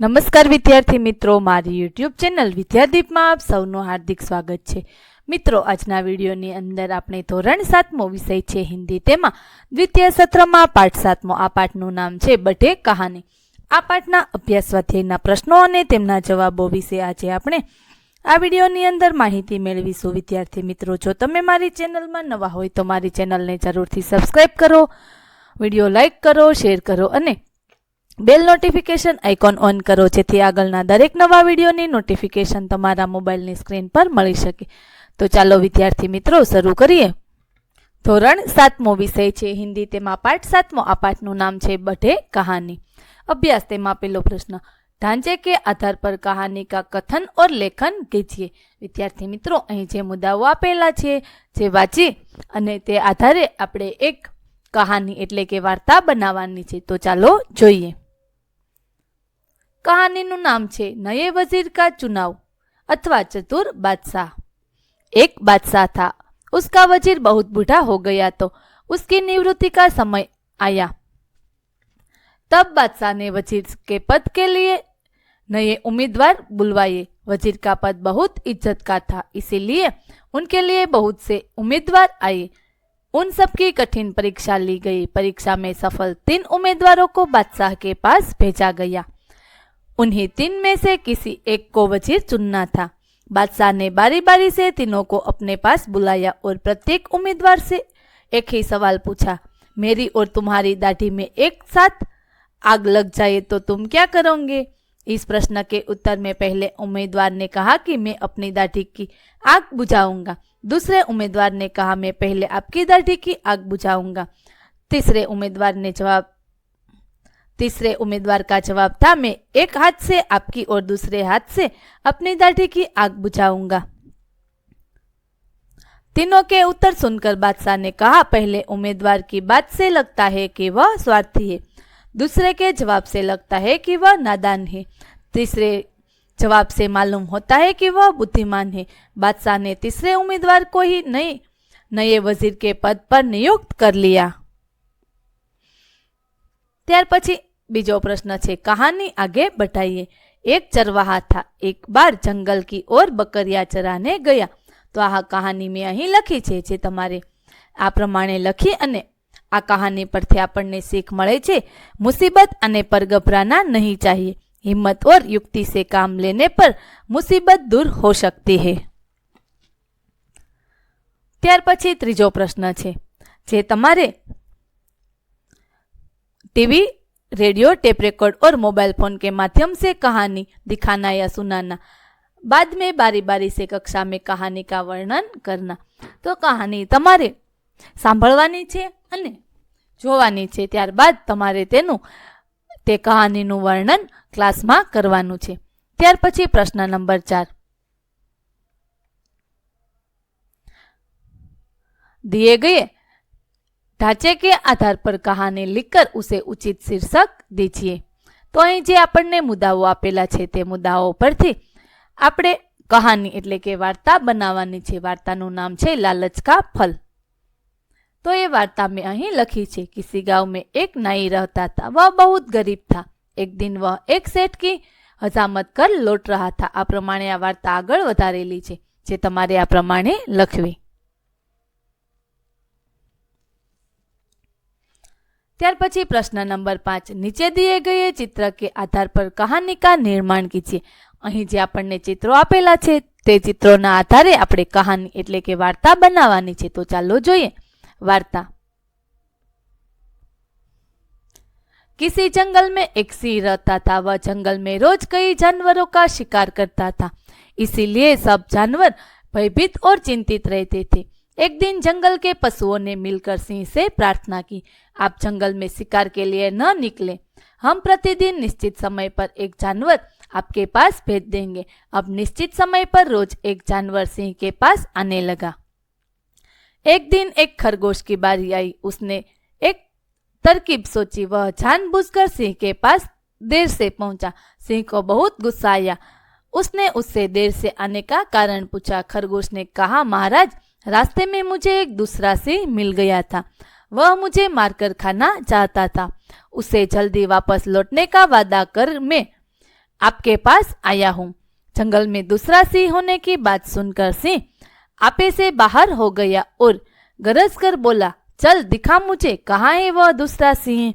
નમસ્કાર વિદ્યાર્થી મિત્રો, મારી યુટ્યુબ ચેનલ વિદ્યાદીપમાં આપ સૌનું હાર્દિક સ્વાગત છે. મિત્રો, આજના વિડીયોની અંદર આપણે ધોરણ સાતમો વિષય છે હિન્દી તેમાં. દ્વિતીય સત્રમાં પાઠ સાતમો, આ પાઠનું નામ છે બઢે કહાની. આ પાઠના અભ્યાસ સ્વાધ્યાયના પ્રશ્નો અને તેમના જવાબો વિશે આજે આપણે આ વિડીયોની અંદર માહિતી મેળવીશું. વિદ્યાર્થી મિત્રો, જો તમે મારી ચેનલમાં નવા હોય તો મારી ચેનલને જરૂરથી સબસ્ક્રાઈબ કરો, વીડિયો લાઈક કરો, શેર કરો અને બેલ નોટિફિકેશન આઇકોન ઓન કરો, જેથી આગળના દરેક નવા વિડીયોની નોટિફિકેશન તમારા મોબાઈલની સ્ક્રીન પર મળી શકે. તો ચાલો, વિદ્યાર્થી મિત્રો, શરૂ કરીએ. ધોરણ સાતમો વિષય છે, હિન્દી તેમાં પાઠ સાતમો, આ પાઠનું નામ છે, બઢે કહાની. અભ્યાસ તેમાં પેલો પ્રશ્ન, ઢાંચે કે આધાર પર કહાની કા કથન ઓર લેખન કીજીએ વિદ્યાર્થી મિત્રો, અહીં જે મુદ્દાઓ આપેલા છે, જે વાંચી અને તે આધારે આપણે એક કહાની એટલે કે વાર્તા બનાવવાની છે. તો ચાલો, જોઈએ. કહાનીનું નામ છે નયે વઝીર કા ચુનાવ अथवा चतुर बादशाह एक बादशाह था उसका वज़ीर बहुत बूढ़ा हो गया तो उसकी निवृत्ति का समय आया तब बादशाह ने वज़ीर के पद के लिए नए उम्मीदवार बुलवाए वज़ीर का पद बहुत इज़्ज़त का था इसीलिए उनके लिए बहुत से उम्मीदवार आए उन सबकी कठिन परीक्षा ली गई परीक्षा में सफल तीन उम्मीदवारों को बादशाह के पास भेजा गया उन्हें तीन में से किसी एक को वज़ीर चुनना था। बादशाह ने बारी बारी से तीनों को अपने पास बुलाया और प्रत्येक उम्मीदवार से एक ही सवाल पूछा, मेरी और तुम्हारी दाढ़ी में एक साथ आग लग जाए तो तुम क्या करोगे? इस प्रश्न के उत्तर में पहले उम्मीदवार ने कहा कि मैं अपनी दाढ़ी की आग बुझाऊँगा। दूसरे उम्मीदवार ने कहा, मैं पहले आपकी दाढ़ी की आग बुझाऊँगा। तीसरे उम्मीदवार ने जवाब तीसरे उम्मीदवार का जवाब था मैं एक हाथ से आपकी और दूसरे हाथ से अपनी दाढ़ी की आग बुझाऊंगा तीनों के उत्तर सुनकर बादशाह ने कहा पहले उम्मीदवार की बात से लगता है कि वह स्वार्थी है दूसरे के जवाब से लगता है कि वह नादान है तीसरे जवाब से मालूम होता है कि वह बुद्धिमान है बादशाह ने तीसरे उम्मीदवार को ही नए नए वजीर के पद पर नियुक्त कर लिया ત્યાર પછી બીજો પ્રશ્ન છે કહાની આગે બઢાઈએ એક ચરવાહા था एक बार जंगल की ओर बकरिया चराने गया તો આ કહાની મેં અહીં લખી છે જે તમારે આ પ્રમાણે લખી અને આ કહાની પરથી આપણને શીખ મળે છે મુસીબત અને પર ગભરાના નહીં चाहिए हिम्मत और युक्ति से काम लेने पर मुसीबत दूर हो सकती है ત્યાર પછી ત્રીજો પ્રશ્ન છે જે તમારે टीवी रेडियो टेप रिकॉर्ड और मोबाइल फोन के माध्यम से कहानी दिखाना या सुनाना बाद में बारी बारी से कक्षा में कहानी का वर्णन करना તો કહાની તમારે સાંભળવાની છે અને જોવાની છે ત્યારબાદ તમારે તેનું તે કહાનીનું વર્ણન ક્લાસમાં કરવાનું છે ત્યાર પછી પ્રશ્ન નંબર ચાર दिए गए ढांचे के आधार पर कहानी लिखकर उसे उचित शीर्षक दीजिए તો અહીં જે આપણને મુદ્દાઓ આપેલા છે તે મુદ્દાઓ પરથી આપણે કહાની એટલે કે વાર્તા બનાવવાની છે વાર્તાનું નામ છે લાલચ કા ફલ तो ये वार्ता में અહીં लखी છે किसी गांव में एक नाई रहता था वह बहुत गरीब था एक दिन वह एक सेठ की हजामत कर लौट रहा था આ પ્રમાણે આ વાર્તા આગળ વધારેલી છે જે તમારે આ પ્રમાણે લખવી ત્યાર પછી પ્રશ્ન નંબર પાંચ નીચે દિએ ગયે ચિત્ર કે આધાર પર કહાની કા નિર્માણ કીજીએ અહીં જે આપણને ચિત્રો આપેલા છે તે ચિત્રોના આધારે આપણે કહાની એટલે કે વાર્તા બનાવવાની છે તો ચાલો જોઈએ વાર્તા किसी जंगल में एक सिंह रहता था वह जंगल में रोज कई जानवरों का शिकार करता था इसीलिए सब जानवर भयभीत और चिंतित रहते थे एक दिन जंगल के पशुओं ने मिलकर सिंह से प्रार्थना की आप जंगल में शिकार के लिए न निकले। हम प्रतिदिन निश्चित समय पर एक जानवर आपके पास भेज देंगे। अब निश्चित समय पर रोज एक जानवर सिंह के पास आने लगा। एक दिन एक खरगोश की बारी आई। उसने एक तरकीब सोची। वह जानबूझकर सिंह के पास देर से पहुँचा। सिंह को बहुत गुस्सा आया। उसने उससे देर से आने का कारण पूछा। खरगोश ने कहा, महाराज, रास्ते में मुझे एक दूसरा सिंह मिल गया था। वह मुझे मारकर खाना चाहता था। उसे जल्दी वापस लौटने का वादा कर मैं आपके पास आया हूँ। जंगल में दूसरा सिंह होने की बात सुनकर सिंह आपे से बाहर हो गया और गरज कर बोला, चल दिखा मुझे, कहाँ है वह दूसरा सिंह?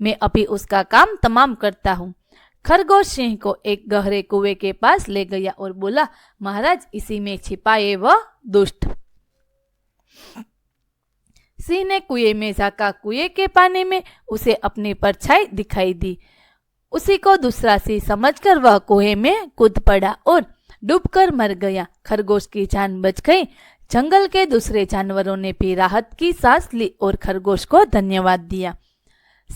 मैं अभी उसका काम तमाम करता हूँ। खरगोश सिंह को एक गहरे कुएँ के पास ले गया और बोला, महाराज, इसी में छिपाए वह दुष्ट। सिंह ने कुएँ में झाका कुएँ के पानी में उसे अपनी परछाई दिखाई दी। उसी को दूसरा सिंह समझकर वह कुएँ में कूद पड़ा और डूबकर मर गया। खरगोश की जान बच गई। जंगल के दूसरे जानवरों ने भी राहत की सांस ली और खरगोश को धन्यवाद दिया।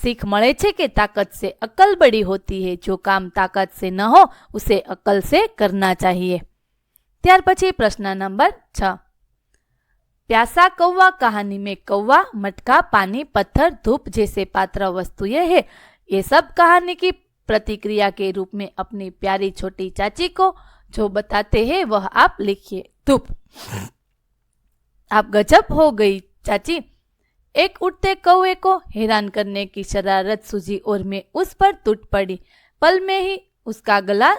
सीख મળે छे के ताकत से अकल बड़ी होती है। जो काम ताकत से न हो, उसे अकल से करना चाहिए। त्यार પછી नंबर નંબર प्यासा कौवा कहानी में कौवा, मटका, पानी, पत्थर, धूप जैसे पात्र वस्तुएँ हैं। ये सब कहानी की प्रतिक्रिया के रूप में अपनी प्यारी छोटी चाची को जो बताते हैं, वह आप लिखिए। धूप। आप गजब हो गई चाची। एक उठते कौए को हैरान करने की शरारत सूझी और मैं उस पर टूट पड़ी। पल में ही उसका गला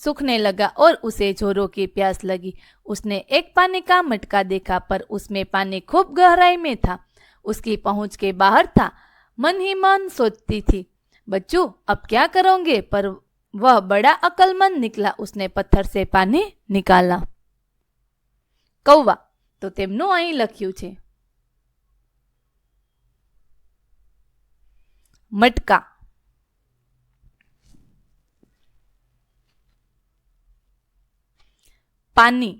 सूखने लगा और उसे जोरों की प्यास लगी उसने एक पानी का मटका देखा पर उसमें पानी खूब गहराई में था उसकी पहुंच के बाहर था मन ही मन सोचती थी बच्चू अब क्या करोगे पर वह बड़ा अकलमंद निकला उसने पत्थर से पानी निकाला कौवा તો તેમનું અહીં લખ્યું છે મટકા પાણી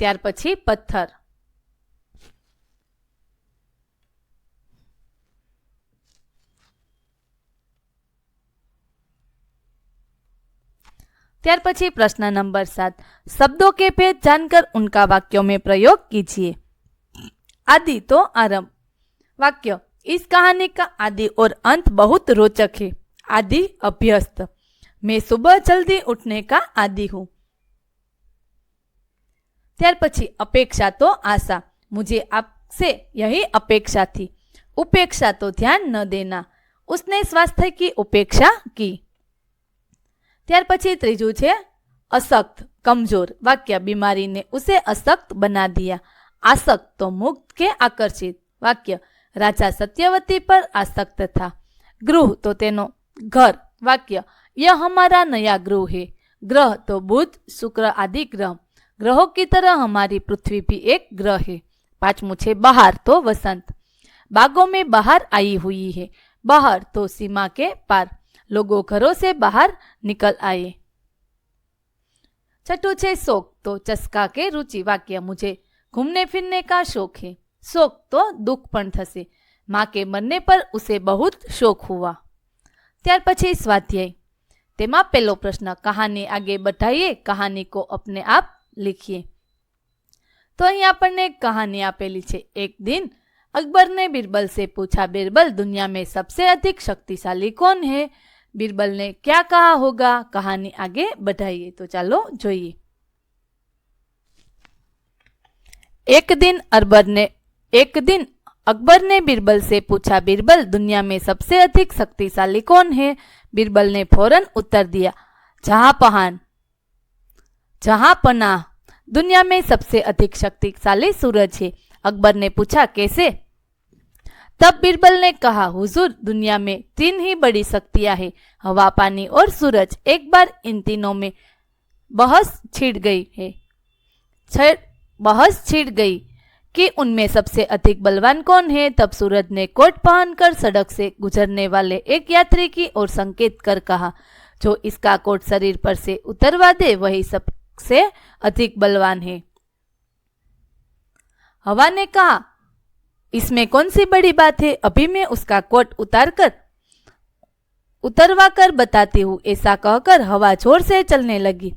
ત્યાર પછી પથ્થર ત્યાર પછી प्रश्न नंबर सात शब्दों के भेद जानकर उनका वाक्यों में प्रयोग कीजिए आदि तो आरंभ वाक्य इस कहानी का आदि और अंत बहुत रोचक है आदि अभ्यस्त मैं सुबह जल्दी उठने का आदि हूँ। त्यार पी अपेक्षा तो आशा। मुझे आपसे यही अपेक्षा थी। उपेक्षा तो ध्यान न देना। उसने स्वास्थ्य की उपेक्षा की। त्यार पी तीजू असक्त, कमज़ोर। वाक्य बीमारी ने उसे असक्त बना दिया। आसक्त तो मुक्त के आकर्षित। वाक्य, राजा सत्यवती पर आसक्त था। गृह तो तेनो घर। वाक्य यह हमारा नया गृह है ग्रह तो बुध शुक्र आदि ग्रह ग्रहों की तरह हमारी पृथ्वी भी एक ग्रह है पांचमू छे बाहर तो वसंत बागों में बाहर आई हुई है बाहर तो सीमा के पार लोगों घरों से बाहर निकल आए छठू छे शौक तो चस्का के रुचि वाक्य मुझे घूमने फिरने का शौक है शौक तो दुख पण थसे माँ के मरने पर उसे बहुत शौक हुआ ત્યાર પછી સ્વાધ્યાય તેમાં પહેલો પ્રશ્ન કહાની આગે બઢાઈએ કહાની કો અપને આપ लिखिए तो અહીં આપણને કહાની આપેલી છે એક दिन अकबर ने बीरबल से पूछा बीरबल दुनिया में सबसे अधिक शक्तिशाली कौन है बीरबल ने क्या कहा होगा कहानी आगे बढ़ाइए तो चलो જોઈએ एक दिन अकबर ने एक दिन अकबर ने बीरबल से पूछा, बीरबल, दुनिया में सबसे अधिक शक्तिशाली कौन है? बीरबल ने फ़ौरन उत्तर दिया जहाँ पहान जहाँ पनाह दुनिया में सबसे अधिक शक्तिशाली सूरज है। अकबर ने पूछा, कैसे? तब बीरबल ने कहा, हुजूर, दुनिया में तीन ही बड़ी शक्तियाँ हैं, हवा, पानी और सूरज। एक बार इन तीनों में बहस छिड़ गई है। बहस छिड़ गई कि उनमें सबसे अधिक बलवान कौन है? तब सूरज ने कोट पहनकर सड़क से गुजरने वाले एक यात्री की ओर संकेत कर कहा, जो इसका कोट शरीर पर से उतरवा दे, वही सबसे अधिक बलवान है। हवा ने कहा, इसमें कौन सी बड़ी बात है? अभी मैं उसका कोट उतार कर उतरवा कर बताती हूँ, ऐसा कहकर हवा ज़ोर से चलने लगी।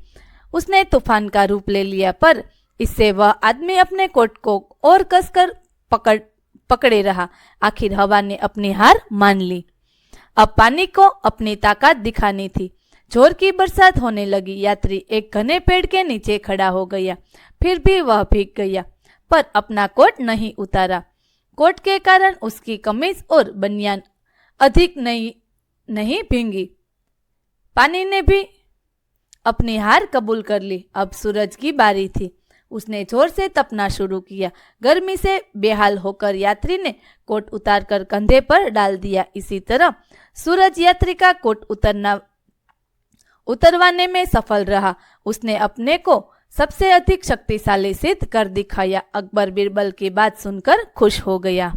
उसने तूफ़ान का रूप ले लिया, पर इससे वह आदमी अपने कोट को और कसकर पकड़, पकड़े रहा। आखिर हवा ने अपनी हार मान ली। अब पानी को अपनी ताकत दिखानी थी। ज़ोर की बरसात होने लगी। यात्री एक घने पेड़ के नीचे खड़ा हो गया। फिर भी वह भीग गया, पर अपना कोट नहीं उतारा। कोट के कारण उसकी कमीज और बनियान अधिक नहीं नहीं भींगी। पानी ने भी अपनी हार कबूल कर ली। अब सूरज की बारी थी। उसने जोर से तपना शुरू किया गर्मी से बेहाल होकर यात्री ने कोट उतारकर कंधे पर डाल दिया इसी तरह सूरज यात्री का कोट उतरना उतरवाने में सफल रहा उसने अपने को सबसे अधिक शक्तिशाली सिद्ध कर दिखाया अकबर बीरबल की बात सुनकर खुश हो गया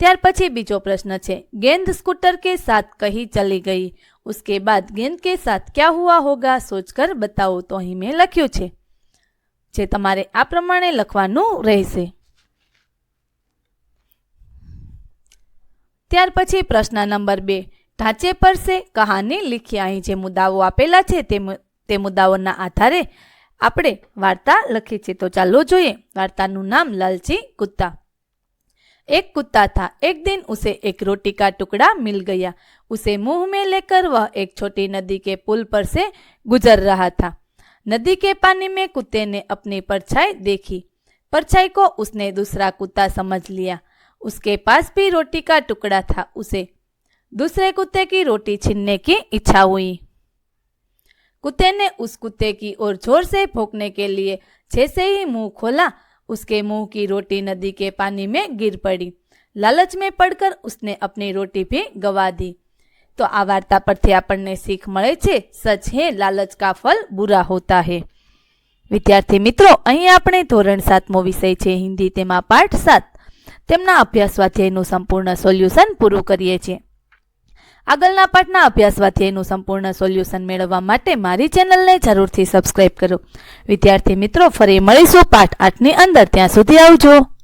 ત્યાર પછી બીજો પ્રશ્ન છે गेंद स्कूटर के साथ कहीं चली गई उसके बाद गेंद के साथ क्या हुआ होगा सोचकर बताओ તો અહીં મેં લખ્યું છે જે તમારે આ પ્રમાણે લખવાનું રહેશે. ત્યાર પછી પ્રશ્ન નંબર બે. ઢાંચે પર સે કહાની લીખી. અહીં જે મુદ્દાઓ આપેલા છે તે તે મુદ્દાઓના આધારે આપણે વાર્તા લખી છે. તો ચાલો જોઈએ. વાર્તાનું નામ લાલજી કુત્તા એક કુત્તા થા. એક દિન ઉસે એક રોટી કા ટુકડા મિલ ગયા. ઉસે મુંહ મેં લેકર વહ એક છોટી નદી કે પુલ પર સે ગુજર રહા થા. नदी के पानी में कुत्ते ने अपनी परछाई देखी। परछाई को उसने दूसरा कुत्ता समझ लिया। उसके पास भी रोटी का टुकड़ा था उसे। दूसरे कुत्ते की रोटी छीनने की इच्छा हुई। कुत्ते ने उस कुत्ते की ओर ज़ोर से भोंकने के लिए जैसे ही मुँह खोला। उसके मुँह की रोटी नदी के पानी में गिर पड़ी। लालच में पड़कर उसने अपनी रोटी भी गवा दी। તો આ વાર્તા પરથી આપણને શીખ મળે છે. સચ હે, લાલચ કા ફલ બુરા હોતા હે. વિદ્યાર્થી મિત્રો, અહીં આપણે ધોરણ સાતમો વિષય છે, હિન્દી તેમાં પાઠ સાત. તેમના અભ્યાસ સ્વાધ્યાયનું સંપૂર્ણ સોલ્યુશન પૂરું કરીએ છીએ. આગળના પાઠના અભ્યાસ સ્વાધ્યાયનું સંપૂર્ણ સોલ્યુશન મેળવવા માટે મારી ચેનલને જરૂરથી સબસ્ક્રાઇબ કરો. વિદ્યાર્થી મિત્રો, ફરી મળીશું પાઠ આઠની અંદર. ત્યાં સુધી આવજો.